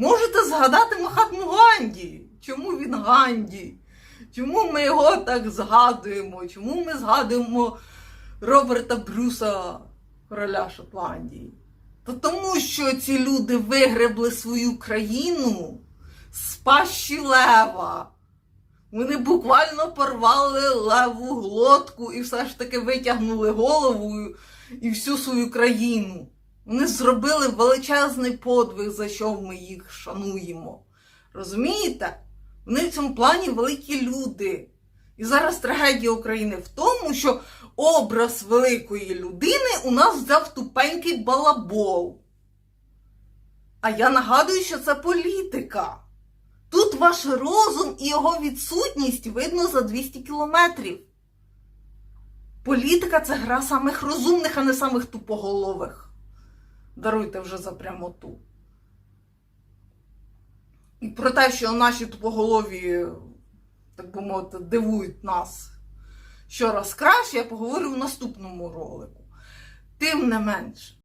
Можете згадати Махатму Ганді. Чому він Ганді? Чому ми його так згадуємо? Чому ми згадуємо Роберта Брюса, короля Шотландії? Та тому, що ці люди вигребли свою країну з пащі лева. Вони буквально порвали леву глотку і все ж таки витягнули голову і всю свою країну. Вони зробили величезний подвиг, за що ми їх шануємо. Розумієте? Вони в цьому плані великі люди. І зараз трагедія України в тому, що образ великої людини у нас взяв тупенький балабол. А я нагадую, що це політика. Тут ваш розум і його відсутність видно за 200 кілометрів. Політика це гра самих розумних, а не самих тупоголових. Даруйте вже за прямоту. І про те, що наші тупоголові, так би мовити, дивують нас щораз краще, я поговорю в наступному ролику. Тим не менш,